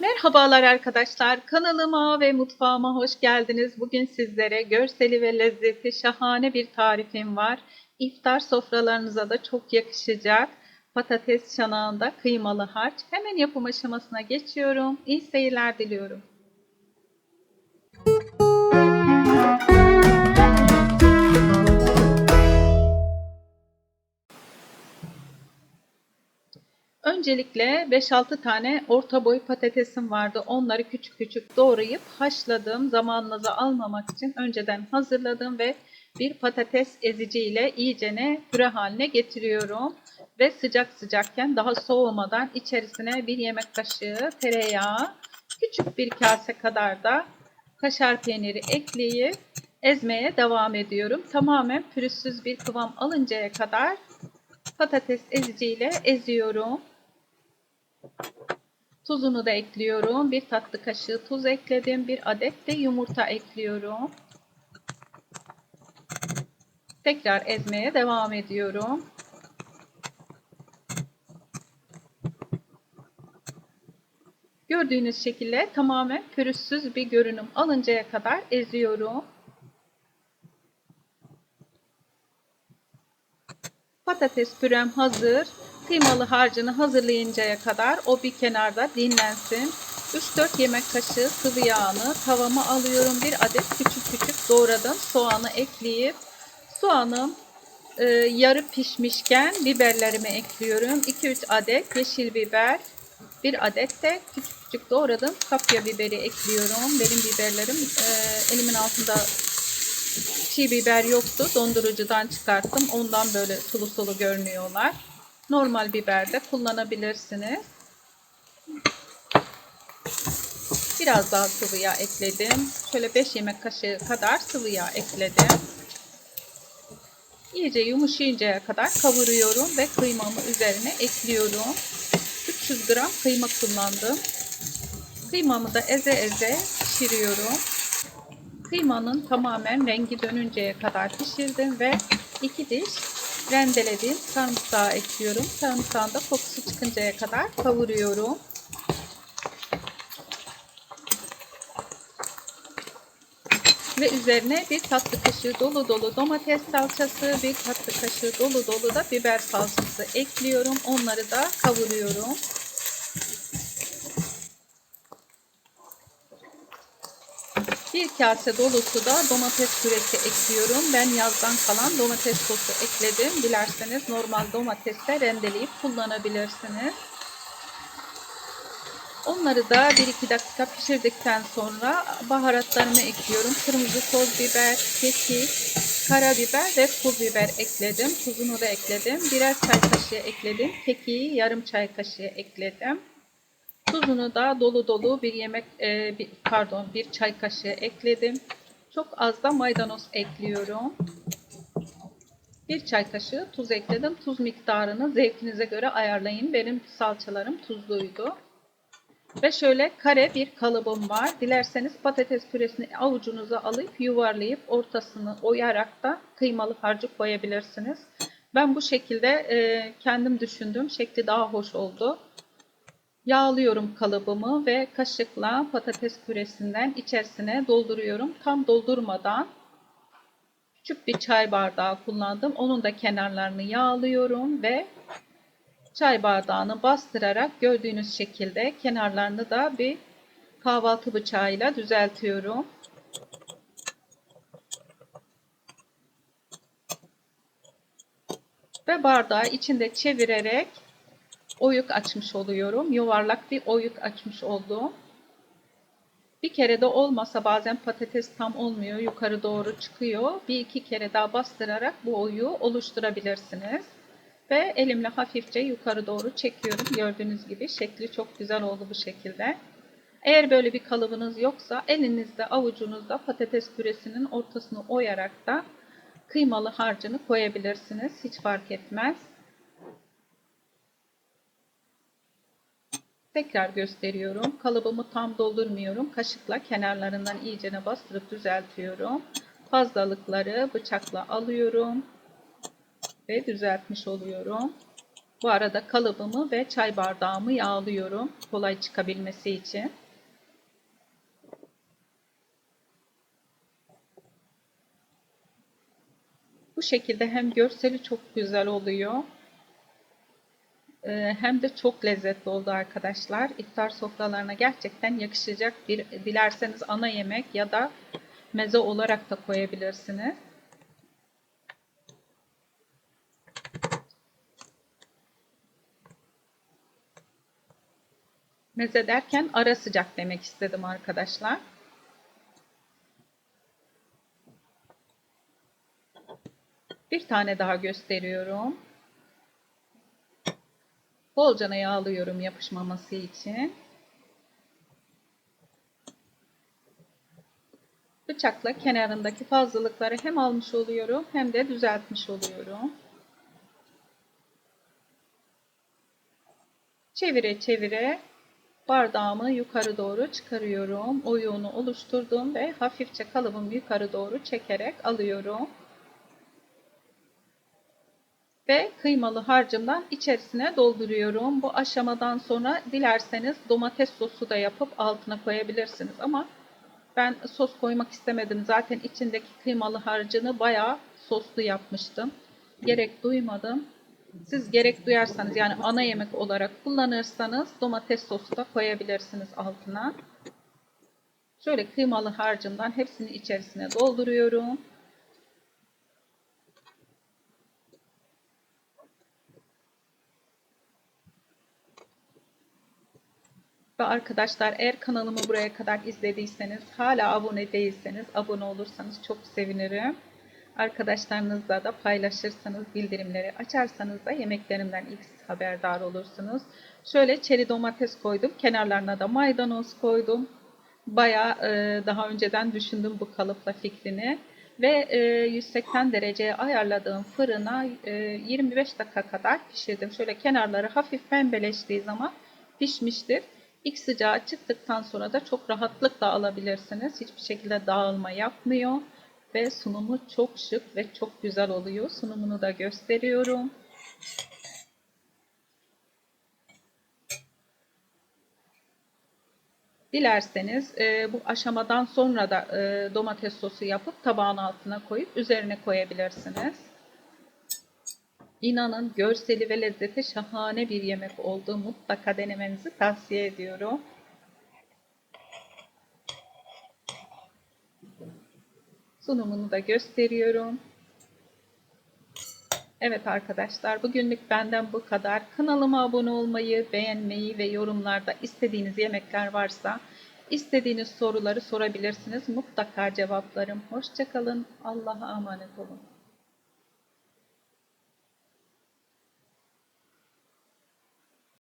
Merhabalar arkadaşlar. Kanalıma ve mutfağıma hoş geldiniz. Bugün sizlere görseli ve lezzeti şahane bir tarifim var. İftar sofralarınıza da çok yakışacak. Patates çanağında kıymalı harç. Hemen yapım aşamasına geçiyorum. İyi seyirler diliyorum. Öncelikle 5-6 tane orta boy patatesim vardı. Onları küçük küçük doğrayıp haşladım. Zamanınızı almamak için önceden hazırladım ve bir patates ezici ile iyicene püre haline getiriyorum. Ve sıcak sıcakken daha soğumadan içerisine bir yemek kaşığı tereyağı, küçük bir kase kadar da kaşar peyniri ekleyip ezmeye devam ediyorum. Tamamen pürüzsüz bir kıvam alıncaya kadar patates eziciyle eziyorum. Tuzunu da ekliyorum. Bir tatlı kaşığı tuz ekledim. Bir adet de yumurta ekliyorum. Tekrar ezmeye devam ediyorum. Gördüğünüz şekilde tamamen pürüzsüz bir görünüm alıncaya kadar eziyorum. Patates pürem hazır. Kıymalı harcını hazırlayıncaya kadar o bir kenarda dinlensin. 3-4 yemek kaşığı sıvı yağını tavama alıyorum. Bir adet küçük küçük doğradım. Soğanı ekleyip soğanım e, yarı pişmişken biberlerimi ekliyorum. 2-3 adet yeşil biber, bir adet de küçük küçük doğradım kapya biberi ekliyorum. Benim biberlerim e, elimin altında çiğ biber yoktu. Dondurucudan çıkarttım. Ondan böyle sulu sulu görünüyorlar. Normal biber de kullanabilirsiniz. Biraz daha sıvı yağ ekledim. Şöyle 5 yemek kaşığı kadar sıvı yağ ekledim. İyice yumuşayıncaya kadar kavuruyorum ve kıymamı üzerine ekliyorum. 300 gram kıyma kullandım. Kıymamı da eze eze pişiriyorum. Kıymanın tamamen rengi dönünceye kadar pişirdim ve 2 diş rendelediğim sarımsağı ekliyorum. Sarımsağın da kokusu çıkıncaya kadar kavuruyorum. Ve üzerine bir tatlı kaşığı dolu dolu domates salçası, bir tatlı kaşığı dolu dolu da biber salçası ekliyorum. Onları da kavuruyorum. Bir kase dolusu da domates püresi ekliyorum. Ben yazdan kalan domates sosu ekledim. Dilerseniz normal domatesle rendeleyip kullanabilirsiniz. Onları da 1-2 dakika pişirdikten sonra baharatlarımı ekliyorum. Kırmızı toz biber, kekik, karabiber ve pul biber ekledim. Tuzunu da ekledim. Birer çay kaşığı ekledim. Kekiği yarım çay kaşığı ekledim. Tuzunu da dolu dolu bir yemek e, bir, pardon bir çay kaşığı ekledim. Çok az da maydanoz ekliyorum. Bir çay kaşığı tuz ekledim. Tuz miktarını zevkinize göre ayarlayın. Benim salçalarım tuzluydu. Ve şöyle kare bir kalıbım var. Dilerseniz patates püresini avucunuza alıp yuvarlayıp ortasını oyarak da kıymalı harcı koyabilirsiniz. Ben bu şekilde e, kendim düşündüm. Şekli daha hoş oldu. Yağlıyorum kalıbımı ve kaşıkla patates püresinden içerisine dolduruyorum. Tam doldurmadan küçük bir çay bardağı kullandım. Onun da kenarlarını yağlıyorum ve çay bardağını bastırarak gördüğünüz şekilde kenarlarını da bir kahvaltı bıçağıyla düzeltiyorum. Ve bardağı içinde çevirerek oyuk açmış oluyorum. Yuvarlak bir oyuk açmış oldum. Bir kere de olmasa bazen patates tam olmuyor. Yukarı doğru çıkıyor. Bir iki kere daha bastırarak bu oyuğu oluşturabilirsiniz. Ve elimle hafifçe yukarı doğru çekiyorum. Gördüğünüz gibi şekli çok güzel oldu bu şekilde. Eğer böyle bir kalıbınız yoksa elinizde avucunuzda patates püresinin ortasını oyarak da kıymalı harcını koyabilirsiniz. Hiç fark etmez. Tekrar gösteriyorum. Kalıbımı tam doldurmuyorum. Kaşıkla kenarlarından iyicene bastırıp düzeltiyorum. Fazlalıkları bıçakla alıyorum ve düzeltmiş oluyorum. Bu arada kalıbımı ve çay bardağımı yağlıyorum kolay çıkabilmesi için. Bu şekilde hem görseli çok güzel oluyor. Ee, hem de çok lezzetli oldu arkadaşlar. İftar sofralarına gerçekten yakışacak bir dilerseniz ana yemek ya da meze olarak da koyabilirsiniz. Meze derken ara sıcak demek istedim arkadaşlar. Bir tane daha gösteriyorum. Bolcana yağlıyorum yapışmaması için. Bıçakla kenarındaki fazlalıkları hem almış oluyorum hem de düzeltmiş oluyorum. Çevire çevire bardağımı yukarı doğru çıkarıyorum. Oyuğunu oluşturdum ve hafifçe kalıbımı yukarı doğru çekerek alıyorum. Ve kıymalı harcımdan içerisine dolduruyorum. Bu aşamadan sonra dilerseniz domates sosu da yapıp altına koyabilirsiniz. Ama ben sos koymak istemedim. Zaten içindeki kıymalı harcını bayağı soslu yapmıştım. Gerek duymadım. Siz gerek duyarsanız yani ana yemek olarak kullanırsanız domates sosu da koyabilirsiniz altına. Şöyle kıymalı harcımdan hepsini içerisine dolduruyorum. Ve arkadaşlar eğer kanalımı buraya kadar izlediyseniz hala abone değilseniz abone olursanız çok sevinirim. Arkadaşlarınızla da paylaşırsanız bildirimleri açarsanız da yemeklerimden ilk haberdar olursunuz. Şöyle çeri domates koydum. Kenarlarına da maydanoz koydum. Baya e, daha önceden düşündüm bu kalıpla fikrini. Ve e, 180 dereceye ayarladığım fırına e, 25 dakika kadar pişirdim. Şöyle kenarları hafif pembeleştiği zaman pişmiştir. İlk sıcağı çıktıktan sonra da çok rahatlıkla alabilirsiniz. Hiçbir şekilde dağılma yapmıyor. Ve sunumu çok şık ve çok güzel oluyor. Sunumunu da gösteriyorum. Dilerseniz e, bu aşamadan sonra da e, domates sosu yapıp tabağın altına koyup üzerine koyabilirsiniz. İnanın görseli ve lezzeti şahane bir yemek oldu. Mutlaka denemenizi tavsiye ediyorum. Sunumunu da gösteriyorum. Evet arkadaşlar bugünlük benden bu kadar. Kanalıma abone olmayı, beğenmeyi ve yorumlarda istediğiniz yemekler varsa istediğiniz soruları sorabilirsiniz. Mutlaka cevaplarım. Hoşçakalın. Allah'a emanet olun.